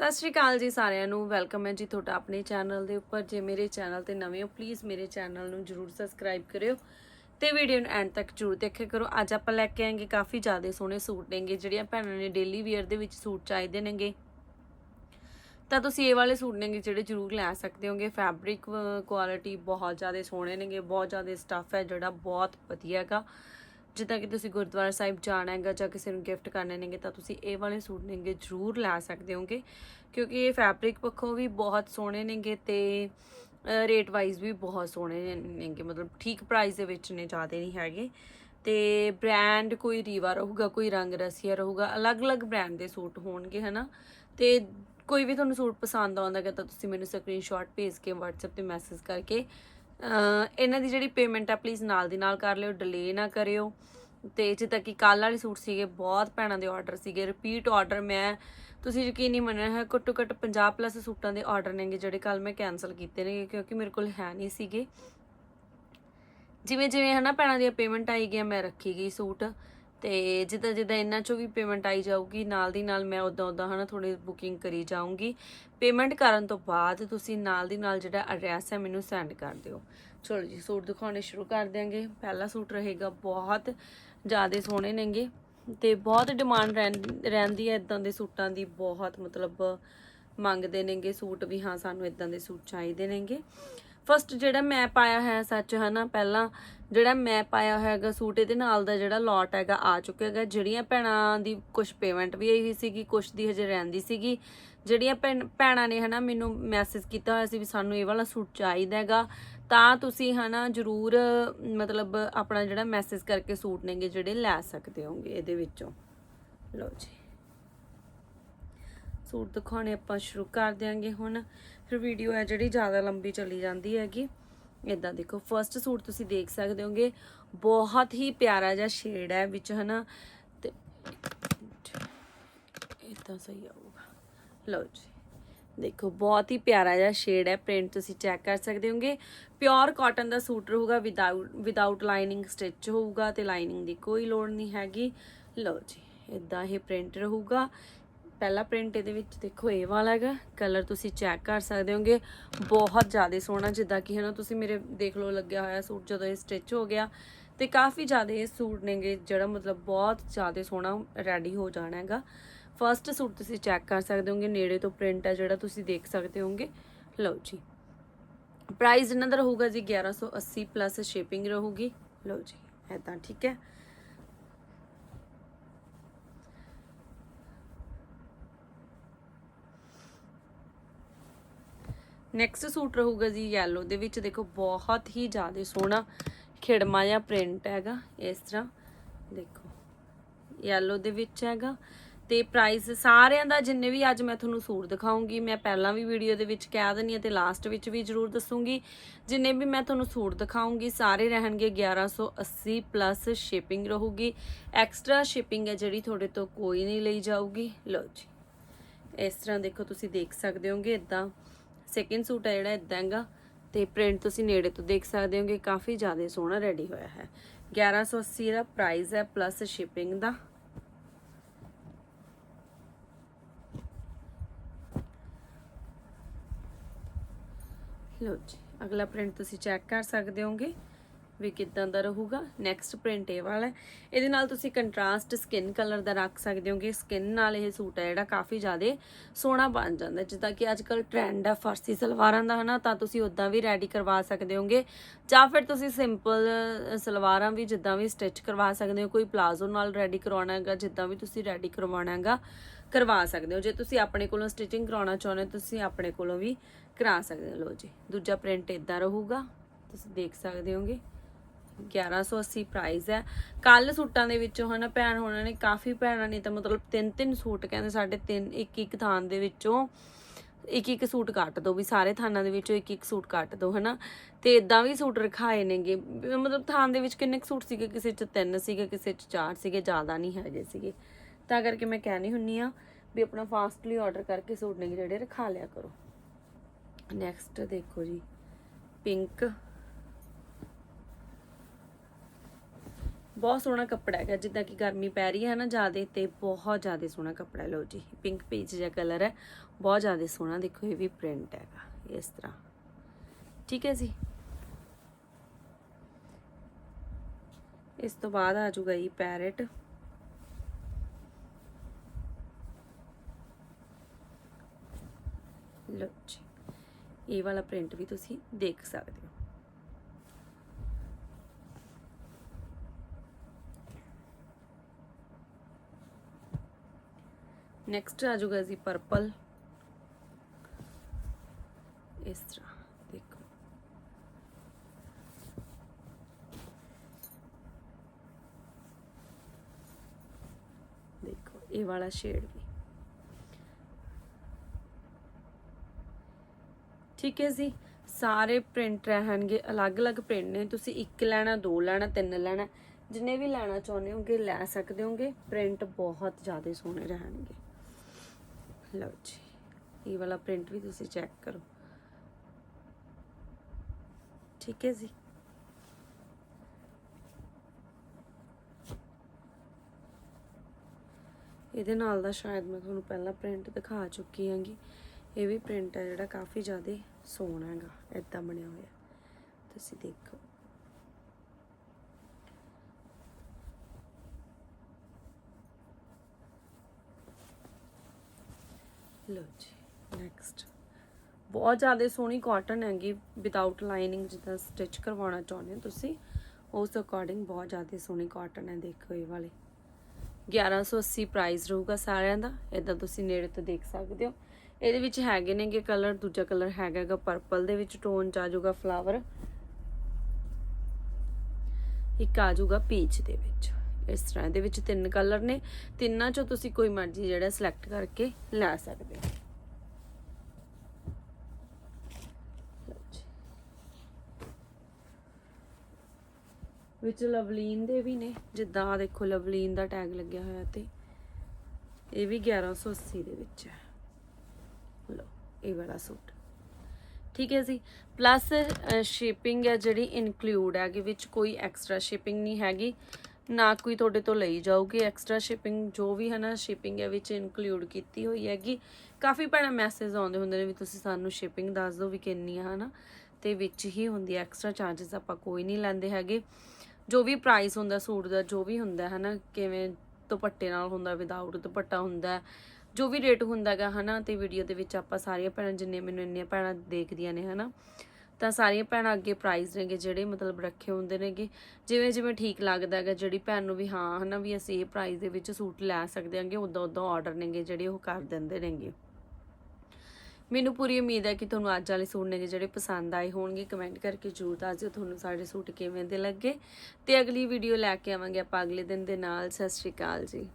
ਸਤਿ ਸ਼੍ਰੀ ਅਕਾਲ ਜੀ ਸਾਰਿਆਂ ਨੂੰ, ਵੈਲਕਮ ਹੈ ਜੀ ਤੁਹਾਡਾ ਆਪਣੇ ਚੈਨਲ ਦੇ ਉੱਪਰ। ਜੇ ਮੇਰੇ ਚੈਨਲ ਤੇ ਨਵੇਂ ਹੋ ਪਲੀਜ਼ ਮੇਰੇ ਚੈਨਲ ਨੂੰ ਜਰੂਰ ਸਬਸਕ੍ਰਾਈਬ ਕਰਿਓ ਤੇ ਵੀਡੀਓ ਨੂੰ ਐਂਡ ਤੱਕ ਜਰੂਰ ਦੇਖਿਆ ਕਰੋ। ਅੱਜ ਆਪਾਂ ਲੈ ਕੇ ਆਏਗੇ ਕਾਫੀ ਜ਼ਿਆਦਾ ਸੋਹਣੇ ਸੂਟ ਨੇਗੇ, ਜਿਹੜੀਆਂ ਭੈਣਾਂ ਨੇ ਡੇਲੀ ਵੇਅਰ ਦੇ ਵਿੱਚ ਸੂਟ ਚਾਹੀਦੇ ਨੇਗੇ। ਤਾਂ ਤੁਸੀਂ ਇਹ ਵਾਲੇ ਸੂਟ ਨੇਗੇ ਜਿਹੜੇ ਜਰੂਰ ਲੈ ਸਕਦੇ ਹੋਗੇ। ਫੈਬਰਿਕ ਕੁਆਲਿਟੀ ਬਹੁਤ ਜ਼ਿਆਦਾ ਸੋਹਣੇ ਨੇਗੇ, ਬਹੁਤ ਜ਼ਿਆਦਾ ਸਟੱਫ ਹੈ ਜਿਹੜਾ ਬਹੁਤ ਵਧੀਆ ਹੈਗਾ। ਜਿੱਦਾਂ ਕਿ ਤੁਸੀਂ ਗੁਰਦੁਆਰਾ ਸਾਹਿਬ ਜਾਣਾ ਹੈਗਾ ਜਾਂ ਕਿਸੇ ਨੂੰ ਗਿਫਟ ਕਰਨੇ ਨੇਗੇ, ਤਾਂ ਤੁਸੀਂ ਇਹ ਵਾਲੇ ਸੂਟ ਨੇਗੇ ਜਰੂਰ ਲੈ ਸਕਦੇ ਹੋਗੇ। ਕਿਉਂਕਿ ਇਹ ਫੈਬਰਿਕ ਪੱਖੋਂ ਵੀ ਬਹੁਤ ਸੋਹਣੇ ਨੇਗੇ ਤੇ ਰੇਟ ਵਾਈਜ਼ ਵੀ ਬਹੁਤ ਸੋਹਣੇ ਨੇਗੇ। ਮਤਲਬ ਠੀਕ ਪ੍ਰਾਈਸ ਦੇ ਵਿੱਚ ਨੇ, ਜ਼ਿਆਦਾ ਨਹੀਂ ਹੈਗੇ। ਤੇ ਬ੍ਰਾਂਡ ਕੋਈ ਰੀਵਾ ਰਹੂਗਾ, ਕੋਈ ਰੰਗ ਰਸੀਆ ਰਹੂਗਾ, ਅਲੱਗ-ਅਲੱਗ ਬ੍ਰਾਂਡ ਦੇ ਸੂਟ ਹੋਣਗੇ, ਹਨਾ? ਤੇ ਕੋਈ ਵੀ ਤੁਹਾਨੂੰ ਸੂਟ ਪਸੰਦ ਆਉਂਦਾ ਹੈ ਤਾਂ ਤੁਸੀਂ ਮੈਨੂੰ ਸਕਰੀਨਸ਼ਾਟ ਭੇਜ ਕੇ WhatsApp ਤੇ ਮੈਸੇਜ ਕਰਕੇ ਇਹਨਾਂ ਦੀ ਜਿਹੜੀ ਪੇਮੈਂਟ ਆ ਪਲੀਜ਼ ਨਾਲ ਦੀ ਨਾਲ ਕਰ ਲਿਓ ਡਿਲੇ ਨਾ ਕਰਿਓ। ਤੇ ਜਿੱਦਾਂ ਕਿ ਕੱਲ ਵਾਲੇ ਸੂਟ ਸੀਗੇ, ਬਹੁਤ ਭੈਣਾਂ ਦੇ ਆਰਡਰ ਸੀਗੇ। ਰਿਪੀਟ ਆਰਡਰ ਮੈਂ, ਤੁਸੀਂ ਯਕੀਨ ਨਹੀਂ ਮੰਨਣਾ ਹੈ, ਘੱਟੋ ਘੱਟ 50 ਪਲੱਸ ਸੂਟਾਂ ਦੇ ਆਰਡਰ ਨੇਗੇ, ਜਿਹੜੇ ਕੱਲ ਮੈਂ ਕੈਨਸਲ ਕੀਤੇ ਨੇ ਕਿਉਂਕਿ ਮੇਰੇ ਕੋਲ ਹੈ ਨਹੀਂ ਸੀਗੇ। ਜਿਵੇਂ ਜਿਵੇਂ ਹਨਾ, ਭੈਣਾਂ ਦੀਆਂ ਪੇਮੈਂਟ ਆਈ ਗਿਆ ਮੈਂ ਰੱਖੀ ਗਈ ਸੂਟ। ਤੇ ਜਿੱਦਾਂ ਜਿੱਦਾਂ ਇਹਨਾਂ ਚੋਂ ਵੀ ਪੇਮੈਂਟ ਆਈ ਜਾਊਗੀ, ਨਾਲ ਦੀ ਨਾਲ ਮੈਂ ਉਦਾਂ ਉਦਾਂ ਹਨਾ ਥੋੜੀ ਬੁਕਿੰਗ ਕਰੀ ਜਾਊਂਗੀ। ਪੇਮੈਂਟ ਕਰਨ ਤੋਂ ਬਾਅਦ ਤੁਸੀਂ ਨਾਲ ਦੀ ਨਾਲ ਜਿਹੜਾ ਐਡਰੈਸ ਹੈ ਮੈਨੂੰ ਸੈਂਡ ਕਰ ਦਿਓ। ਚਲੋ ਜੀ, ਸੂਟ ਦਿਖਾਉਣੇ ਸ਼ੁਰੂ ਕਰ ਦਿਆਂਗੇ। ਪਹਿਲਾ ਸੂਟ ਰਹੇਗਾ ਬਹੁਤ ਜ਼ਿਆਦਾ ਸੋਹਣੇ ਨੇਗੇ ਤੇ ਬਹੁਤ ਡਿਮਾਂਡ ਰਹਿੰਦੀ ਹੈ ਇਦਾਂ ਦੇ ਸੂਟਾਂ ਦੀ। ਬਹੁਤ ਮਤਲਬ ਮੰਗਦੇ ਨੇਗੇ ਸੂਟ ਵੀ, ਹਾਂ, ਸਾਨੂੰ ਇਦਾਂ ਦੇ ਸੂਟ ਚਾਹੀਦੇ ਨੇਗੇ। ਫਸਟ ਜਿਹੜਾ ਮੈਂ ਪਾਇਆ ਹੈ ਸੱਚ, ਹਨਾ, ਪਹਿਲਾਂ ਜਿਹੜਾ ਮੈਂ ਪਾਇਆ ਹੈਗਾ ਸੂਟ, ਇਹਦੇ ਨਾਲ ਦਾ ਜਿਹੜਾ ਲੋਟ ਹੈਗਾ ਆ ਚੁੱਕਿਆ ਹੈਗਾ। ਜਿਹੜੀਆਂ ਭੈਣਾਂ ਦੀ ਕੁਝ ਪੇਮੈਂਟ ਵੀ ਆਈ ਹੋਈ ਸੀਗੀ ਕੁਝ ਦੀ ਹਜੇ ਰਹਿੰਦੀ ਸੀਗੀ। ਜਿਹੜੀਆਂ ਭੈਣ- ਭੈਣਾਂ ਨੇ ਹਨਾ ਮੈਨੂੰ ਮੈਸੇਜ ਕੀਤਾ ਹੋਇਆ ਸੀ ਵੀ ਸਾਨੂੰ ਇਹ ਵਾਲਾ ਸੂਟ ਚਾਹੀਦਾ ਹੈਗਾ। ਤਾਂ ਤੁਸੀਂ ਹਨਾ ਜਰੂਰ, ਮਤਲਬ ਆਪਣਾ ਜਿਹੜਾ ਮੈਸੇਜ ਕਰਕੇ ਸੂਟ ਨੇਗੇ ਜਿਹੜੇ ਲੈ ਸਕਦੇ ਹੋਗੇ ਇਹਦੇ ਵਿੱਚੋਂ। ਲਓ ਜੀ। ਸੂਟ ਦਿਖਾਉਣੇ ਆਪਾਂ ਸ਼ੁਰੂ ਕਰ ਦਿਆਂਗੇ ਹੁਣ। ਫਿਰ ਵੀਡੀਓ ਹੈ ਜਿਹੜੀ ਜ਼ਿਆਦਾ ਲੰਬੀ ਚਲੀ ਜਾਂਦੀ ਹੈਗੀ। ਇਦਾਂ ਦੇਖੋ ਫਰਸਟ ਸੂਟ ਤੁਸੀਂ ਦੇਖ ਸਕਦੇ ਹੋਗੇ, ਬਹੁਤ ਹੀ ਪਿਆਰਾ ਜਿਹਾ ਸ਼ੇਡ ਹੈ ਵਿੱਚ, ਹਨਾ? ਤੇ ਇਦਾਂ ਸਹੀ ਆਊਗਾ। ਲਓ ਜੀ, ਦੇਖੋ, ਬਹੁਤ ਹੀ ਪਿਆਰਾ ਜਿਹਾ ਸ਼ੇਡ ਹੈ ਪ੍ਰਿੰਟ ਤੁਸੀਂ ਚੈੱਕ ਕਰ ਸਕਦੇ ਹੋਗੇ। ਪਿਓਰ ਕਾਟਨ ਦਾ ਸੂਟ ਰਹੂਗਾ ਵਿਦਆਊਟ ਵਿਦਆਊਟ ਲਾਈਨਿੰਗ ਸਟਿਚ ਹੋਊਗਾ ਤੇ ਲਾਈਨਿੰਗ ਦੀ ਕੋਈ ਲੋੜ ਨਹੀਂ ਹੈਗੀ। ਲਓ ਜੀ ਇਦਾਂ ਇਹ ਪ੍ਰਿੰਟ ਰਹੂਗਾ। ਪਹਿਲਾ ਪ੍ਰਿੰਟ ਇਹਦੇ ਵਿੱਚ ਦੇਖੋ ਇਹ ਵਾਲਾ ਹੈਗਾ ਕਲਰ ਤੁਸੀਂ ਚੈੱਕ ਕਰ ਸਕਦੇ ਹੋਗੇ। ਬਹੁਤ ਜ਼ਿਆਦਾ ਸੋਹਣਾ, ਜਿੱਦਾਂ ਕਿ ਹਨਾ ਤੁਸੀਂ ਮੇਰੇ ਦੇਖ ਲਓ, ਲੱਗਿਆ ਹੋਇਆ ਸੂਟ ਜਦੋਂ ਇਹ ਸਟਿਚ ਹੋ ਗਿਆ। ਤੇ ਕਾਫੀ ਜ਼ਿਆਦਾ ਇਹ ਸੂਟ ਨੇਗੇ, ਜਿਹੜਾ ਮਤਲਬ ਬਹੁਤ ਜ਼ਿਆਦਾ ਸੋਹਣਾ ਰੈਡੀ ਹੋ ਜਾਣਾ ਹੈਗਾ। ਫਰਸਟ ਸੂਟ ਤੁਸੀਂ ਚੈੱਕ ਕਰ ਸਕਦੇ ਹੋਗੇ, ਨੇੜੇ ਤੋਂ ਪ੍ਰਿੰਟ ਹੈ ਜਿਹੜਾ ਤੁਸੀਂ ਦੇਖ ਸਕਦੇ ਹੋਗੇ। ਲਓ ਜੀ। ਪ੍ਰਾਈਸ ਇਹਨਾਂ ਦਾ ਰਹੂਗਾ ਜੀ 1180 ਪਲੱਸ ਸ਼ਿਪਿੰਗ ਰਹੂਗੀ। ਲਓ ਜੀ ਐਦਾਂ ਠੀਕ ਹੈ। ਨੈਕਸਟ ਸੂਟ ਰਹੂਗਾ ਜੀ yellow ਦੇ ਵਿੱਚ। ਦੇਖੋ, ਬਹੁਤ ਹੀ ਜ਼ਿਆਦਾ ਸੋਹਣਾ ਖਿੜਮਾ ਜਾਂ ਪ੍ਰਿੰਟ ਹੈਗਾ ਇਸ ਤਰ੍ਹਾਂ। ਦੇਖੋ, yellow ਦੇ ਵਿੱਚ ਹੈਗਾ। ਤੇ ਪ੍ਰਾਈਸ ਸਾਰਿਆਂ ਦਾ ਜਿੰਨੇ ਵੀ ਅੱਜ ਮੈਂ ਤੁਹਾਨੂੰ ਸੂਟ ਦਿਖਾਉਂਗੀ, ਮੈਂ ਪਹਿਲਾਂ ਵੀ ਵੀਡੀਓ ਦੇ ਵਿੱਚ ਕਹਿ ਦਿੰਨੀ ਆ ਤੇ ਲਾਸਟ ਵਿੱਚ ਵੀ ਜ਼ਰੂਰ ਦੱਸੂਗੀ। ਜਿੰਨੇ ਵੀ ਮੈਂ ਤੁਹਾਨੂੰ ਸੂਟ ਦਿਖਾਉਂਗੀ, ਸਾਰੇ ਰਹਿਣਗੇ 1180 ਪਲੱਸ ਸ਼ਿਪਿੰਗ ਰਹੂਗੀ। ਐਕਸਟਰਾ ਸ਼ਿਪਿੰਗ ਹੈ ਜਿਹੜੀ ਤੁਹਾਡੇ ਤੋਂ ਕੋਈ ਨਹੀਂ ਲਈ ਜਾਊਗੀ। ਲਓ ਜੀ, ਇਸ ਤਰ੍ਹਾਂ ਦੇਖੋ ਤੁਸੀਂ ਦੇਖ ਸਕਦੇ ਹੋਗੇ ਇਦਾਂ। ਸੈਕਿੰਡ ਸੂਟ ਹੈ ਜਿਹੜਾ ਇਦਾਂ ਹੈਗਾ ਤੇ ਪ੍ਰਿੰਟ ਤੁਸੀਂ ਨੇੜੇ ਤੋਂ ਦੇਖ ਸਕਦੇ ਹੋਗੇ, ਕਾਫੀ ਜ਼ਿਆਦਾ ਸੋਹਣਾ ਰੈਡੀ ਹੋਇਆ ਹੈ। 1180 ਦਾ ਪ੍ਰਾਈਸ ਹੈ ਪਲੱਸ ਸ਼ਿਪਿੰਗ ਦਾ। ਲਓ ਜੀ, ਅਗਲਾ ਪ੍ਰਿੰਟ ਤੁਸੀਂ ਚੈੱਕ ਕਰ ਸਕਦੇ ਹੋਗੇ। ਵੀ ਕਿਦਾਂ ਦਾ ਰਹੂਗਾ ਨੈਕਸਟ ਪ੍ਰਿੰਟ ਇਹ ਵਾਲਾ ਹੈ। ਇਹਦੇ ਨਾਲ ਤੁਸੀਂ ਕੰਟਰਾਸਟ ਸਕਿਨ ਕਲਰ ਦਾ ਰੱਖ ਸਕਦੇ ਹੋਗੇ। ਸਕਿਨ ਨਾਲ ਇਹ ਸੂਟ ਹੈ ਜਿਹੜਾ ਕਾਫੀ ਜ਼ਿਆਦਾ ਸੋਹਣਾ ਬਣ ਜਾਂਦਾ ਜਿੱਦਾਂ ਕਿ ਅੱਜ ਕੱਲ ਟ੍ਰੈਂਡ ਹੈ ਫਰਸੀ ਸਲਵਾਰਾਂ ਦਾ, ਹਨਾ? ਤਾਂ ਤੁਸੀਂ ਉਦਾਂ ਵੀ ਰੈਡੀ ਕਰਵਾ ਸਕਦੇ ਹੋਗੇ। ਜਾਂ ਫਿਰ ਤੁਸੀਂ ਸਿੰਪਲ ਸਲਵਾਰਾਂ ਵੀ ਜਿੱਦਾਂ ਵੀ ਸਟਿਚ ਕਰਵਾ ਸਕਦੇ ਹੋ। ਕੋਈ ਪਲਾਜ਼ੋ ਨਾਲ ਰੈਡੀ ਕਰਵਾਉਣਾ ਹੈਗਾ, ਜਿੱਦਾਂ ਵੀ ਤੁਸੀਂ ਰੈਡੀ ਕਰਵਾਉਣਾ ਹੈਗਾ, ਕਰਵਾ ਸਕਦੇ ਹੋ। ਜੇ ਤੁਸੀਂ ਆਪਣੇ ਕੋਲੋਂ ਸਟਿਚਿੰਗ ਕਰਾਉਣਾ ਚਾਹੁੰਦੇ ਹੋ, ਤੁਸੀਂ ਆਪਣੇ ਕੋਲੋਂ ਵੀ ਕਰਾ ਸਕਦੇ ਹੋ। ਲਓ ਜੀ, ਦੂਜਾ ਪ੍ਰਿੰਟ ਇਦਾਂ ਰਹੂਗਾ। ਤੁਸੀਂ ਦੇਖ ਸਕਦੇ ਹੋਗੇ। 1180 ਪ੍ਰਾਈਸ ਹੈ। ਕੱਲ ਸੂਟਾਂ ਦੇ ਵਿੱਚੋਂ ਹਨਾ ਭੈਣ ਹੋਣਾ ਨੇ ਕਾਫੀ ਭੈਣਾਂ ਨੇ ਤਾਂ ਮਤਲਬ ਤਿੰਨ ਤਿੰਨ ਸੂਟ ਕਹਿੰਦੇ ਸਾਡੇ ਤਿੰਨ ਇੱਕ ਇੱਕ ਥਾਨ ਦੇ ਵਿੱਚੋਂ ਇੱਕ ਇੱਕ ਸੂਟ ਕੱਟ ਦੋ ਵੀ ਸਾਰੇ ਥਾਨਾਂ ਦੇ ਵਿੱਚੋਂ ਇੱਕ ਇੱਕ ਸੂਟ ਕੱਟ ਦੋ ਹਨਾ। ਤੇ ਇਦਾਂ ਵੀ ਸੂਟ ਰਖਾਏ ਨੇਗੇ। ਮਤਲਬ ਥਾਨ ਦੇ ਵਿੱਚ ਕਿੰਨੇ ਕੁ ਸੂਟ ਸੀਗੇ? ਕਿਸੇ ਚ ਤਿੰਨ ਸੀਗੇ, ਕਿਸੇ ਚ ਚਾਰ ਸੀਗੇ, ਜ਼ਿਆਦਾ ਨਹੀਂ ਹੈਗੇ ਸੀਗੇ। ਤਾਂ ਕਰਕੇ ਮੈਂ ਕਹਿਣੀ ਹੁੰਨੀ ਆ ਵੀ ਆਪਣਾ ਫਾਸਟਲੀ ਆਰਡਰ ਕਰਕੇ ਸੂਟ ਨੇ ਜਿਹੜੇ ਰਖਾ ਲਿਆ ਕਰੋ। ਨੈਕਸਟ ਦੇਖੋ ਜੀ ਪਿੰਕ ਬਹੁਤ ਸੋਹਣਾ ਕੱਪੜਾ ਹੈਗਾ, ਜਿੱਦਾਂ ਕਿ ਗਰਮੀ ਪੈ ਰਹੀ ਹੈ ਨਾ ਜ਼ਿਆਦੇ ਤੇ ਬਹੁਤ ਜ਼ਿਆਦਾ ਸੋਹਣਾ ਕੱਪੜਾ ਲਓ ਜੀ ਪਿੰਕ ਪੀਚ ਜਿਹਾ ਕਲਰ ਹੈ, ਬਹੁਤ ਜ਼ਿਆਦਾ ਸੋਹਣਾ ਦੇਖੋ ਇਹ ਵੀ ਪ੍ਰਿੰਟ ਹੈਗਾ ਇਸ ਤਰ੍ਹਾਂ। ਠੀਕ ਹੈ ਜੀ। ਇਸ ਤੋਂ ਬਾਅਦ ਆ ਜਾਊਗਾ ਜੀ ਪੈਰਟ ਲਓ ਜੀ, ਇਹ ਵਾਲਾ ਪ੍ਰਿੰਟ ਵੀ ਤੁਸੀਂ ਦੇਖ ਸਕਦੇ ਹੋ। ਨੈਕਸਟ ਆ ਜਾਊਗਾ ਜੀ ਪਰਪਲ ਇਸ ਤਰ੍ਹਾਂ, ਦੇਖੋ। ਦੇਖੋ, ਇਹ ਵਾਲਾ ਸ਼ੇਡ ਵੀ। ਠੀਕ ਹੈ ਜੀ, ਸਾਰੇ ਪ੍ਰਿੰਟ ਰਹਿਣਗੇ, ਅਲੱਗ-ਅਲੱਗ ਪ੍ਰਿੰਟ ਨੇ। ਤੁਸੀਂ ਇੱਕ ਲੈਣਾ, ਦੋ ਲੈਣਾ, ਤਿੰਨ ਲੈਣਾ, ਜਿੰਨੇ ਵੀ ਲੈਣਾ ਚਾਹੁੰਦੇ ਹੋਗੇ, ਲੈ ਸਕਦੇ ਹੋਗੇ। ਪ੍ਰਿੰਟ ਬਹੁਤ ਜ਼ਿਆਦਾ ਸੋਹਣੇ ਰਹਿਣਗੇ। ਲਓ ਜੀ, ਇਹ ਵਾਲਾ ਪ੍ਰਿੰਟ ਵੀ ਤੁਸੀਂ ਚੈੱਕ ਕਰੋ। ਠੀਕ ਹੈ ਜੀ? ਇਹਦੇ ਨਾਲ ਦਾ ਸ਼ਾਇਦ ਮੈਂ ਤੁਹਾਨੂੰ ਪਹਿਲਾਂ ਪ੍ਰਿੰਟ ਦਿਖਾ ਚੁੱਕੀ ਹਾਂਗੀ। ਇਹ ਵੀ ਪ੍ਰਿੰਟ ਹੈ ਜਿਹੜਾ ਕਾਫੀ ਜ਼ਿਆਦਾ ਸੋਹਣਾ ਹੈਗਾ ਇਦਾਂ ਬਣਿਆ ਹੋਇਆ। ਤੁਸੀਂ ਦੇਖੋ। ਲੋ ਜੀ ਨੈਕਸਟ ਬਹੁਤ ਜ਼ਿਆਦਾ ਸੋਹਣੀ ਕਾਟਨ ਹੈਗੀ ਵਿਦਆਊਟ ਲਾਈਨਿੰਗ ਜਿੱਦਾਂ ਸਟਿਚ ਕਰਵਾਉਣਾ ਚਾਹੁੰਦੇ ਹੋ ਤੁਸੀਂ, ਉਸ ਅਕੋਰਡਿੰਗ ਬਹੁਤ ਜ਼ਿਆਦਾ ਸੋਹਣੀ ਕਾਟਨ ਹੈ, ਦੇਖੋ ਇਹ ਵਾਲੇ। 1180 ਪ੍ਰਾਈਸ ਰਹੂਗਾ ਸਾਰਿਆਂ ਦਾ ਇਦਾਂ ਤੁਸੀਂ ਨੇੜੇ ਤੋਂ ਦੇਖ ਸਕਦੇ ਹੋ। ਇਹਦੇ ਵਿੱਚ ਹੈਗੇ ਨੇਗੇ ਕਲਰ ਦੂਜਾ ਕਲਰ ਹੈਗਾਗਾ ਪਰਪਲ ਦੇ ਵਿੱਚ ਟੋਨ ਚ ਆ ਜਾਊਗਾ ਫਲਾਵਰ ਇੱਕ ਆ ਜਾਊਗਾ ਪੀਚ ਦੇ ਵਿੱਚ। ਇਸ ਤਰ੍ਹਾਂ। ਇਹਦੇ ਵਿੱਚ ਤਿੰਨ ਕਲਰ ਨੇ। ਤਿੰਨਾਂ ਚੋਂ ਤੁਸੀਂ ਕੋਈ ਮਰਜ਼ੀ ਜਿਹੜਾ ਸਿਲੈਕਟ ਕਰਕੇ ਲੈ ਸਕਦੇ ਹੋ। ਵਿੱਚ ਲਵਲੀਨ ਦੇ ਵੀ ਨੇ। ਜਿੱਦਾਂ ਦੇਖੋ, ਲਵਲੀਨ ਦਾ ਟੈਗ ਲੱਗਿਆ ਹੋਇਆ ਤੇ। ਇਹ ਵੀ 1180 ਦੇ ਵਿੱਚ ਹੈ। ਲਓ, ਇਹ ਵਾਲਾ ਸੂਟ। ਠੀਕ ਹੈ ਜੀ। ਪਲੱਸ ਸ਼ਿਪਿੰਗ ਹੈ ਜਿਹੜੀ ਇਨਕਲੂਡ ਹੈ ਕਿ ਵਿੱਚ ਕੋਈ ਐਕਸਟਰਾ ਸ਼ਿਪਿੰਗ ਨਹੀਂ ਹੈਗੀ। ਨਾ ਕੋਈ ਤੁਹਾਡੇ ਤੋਂ ਲਈ ਜਾਊਗੀ ਐਕਸਟਰਾ ਸ਼ਿਪਿੰਗ ਜੋ ਵੀ ਹੈ ਨਾ ਸ਼ਿਪਿੰਗ ਹੈ ਵਿੱਚ ਇਨਕਲੂਡ ਕੀਤੀ ਹੋਈ ਹੈਗੀ। ਕਾਫੀ ਭੈਣਾਂ ਮੈਸੇਜ ਆਉਂਦੇ ਹੁੰਦੇ ਨੇ ਵੀ ਤੁਸੀਂ ਸਾਨੂੰ ਸ਼ਿਪਿੰਗ ਦੱਸ ਦਿਓ ਵੀ ਕਿੰਨੀ ਹੈ ਨਾ ਤੇ ਵਿੱਚ ਹੀ ਹੁੰਦੀ ਹੈ ਐਕਸਟਰਾ ਚਾਰजेस ਆਪਾਂ ਕੋਈ ਨਹੀਂ ਲੈਂਦੇ ਹੈਗੇ। ਜੋ ਵੀ ਪ੍ਰਾਈਸ ਹੁੰਦਾ, ਸੂਟ ਦਾ ਜੋ ਵੀ ਹੁੰਦਾ ਹੈ ਨਾ ਕਿਵੇਂ ਦੁਪੱਟੇ ਨਾਲ ਹੁੰਦਾ ਵਿਦਆਊਟ ਦੁਪੱਟਾ ਹੁੰਦਾ, ਜੋ ਵੀ ਰੇਟ ਹੁੰਦਾਗਾ ਹਨਾ, ਤੇ ਵੀਡੀਓ ਦੇ ਵਿੱਚ ਆਪਾਂ ਸਾਰੀਆਂ ਭੈਣਾਂ ਜਿੰਨੇ ਮੈਨੂੰ ਇੰਨੀਆਂ ਭੈਣਾਂ ਦੇਖਦੀਆਂ ਨੇ, ਹਨਾ। ਤਾਂ ਸਾਰੀਆਂ ਭੈਣਾਂ ਅੱਗੇ ਪ੍ਰਾਈਜ਼ ਨੇਗੇ, ਜਿਹੜੇ ਮਤਲਬ ਰੱਖੇ ਹੁੰਦੇ ਨੇਗੇ। ਜਿਵੇਂ ਜਿਵੇਂ ਠੀਕ ਲੱਗਦਾ ਹੈਗਾ, ਜਿਹੜੀ ਭੈਣ ਨੂੰ ਵੀ ਹਾਂ, ਹਨਾ, ਵੀ ਅਸੀਂ ਇਹ ਪ੍ਰਾਈਜ਼ ਦੇ ਵਿੱਚ ਸੂਟ ਲੈ ਸਕਦੇ ਹਾਂਗੇ ਉਦਾਂ ਉਦਾਂ ਆਰਡਰ ਨੇਗੇ, ਜਿਹੜੇ ਉਹ ਕਰ ਦਿੰਦੇ ਨੇਗੇ। ਮੈਨੂੰ ਪੂਰੀ ਉਮੀਦ ਹੈ ਕਿ ਤੁਹਾਨੂੰ ਅੱਜ ਵਾਲੇ ਸੂਟ ਨੇਗੇ ਜਿਹੜੇ ਪਸੰਦ ਆਏ ਹੋਣਗੇ ਕਮੈਂਟ ਕਰਕੇ ਜ਼ਰੂਰ ਦੱਸ ਦਿਓ ਤੁਹਾਨੂੰ ਸਾਡੇ ਸੂਟ ਕਿਵੇਂ ਦੇ ਲੱਗੇ। ਤੇ ਅਗਲੀ ਵੀਡੀਓ ਲੈ ਕੇ ਆਵਾਂਗੇ ਆਪਾਂ ਅਗਲੇ ਦਿਨ ਦੇ ਨਾਲ। ਸਤਿ ਸ਼੍ਰੀ ਅਕਾਲ ਜੀ।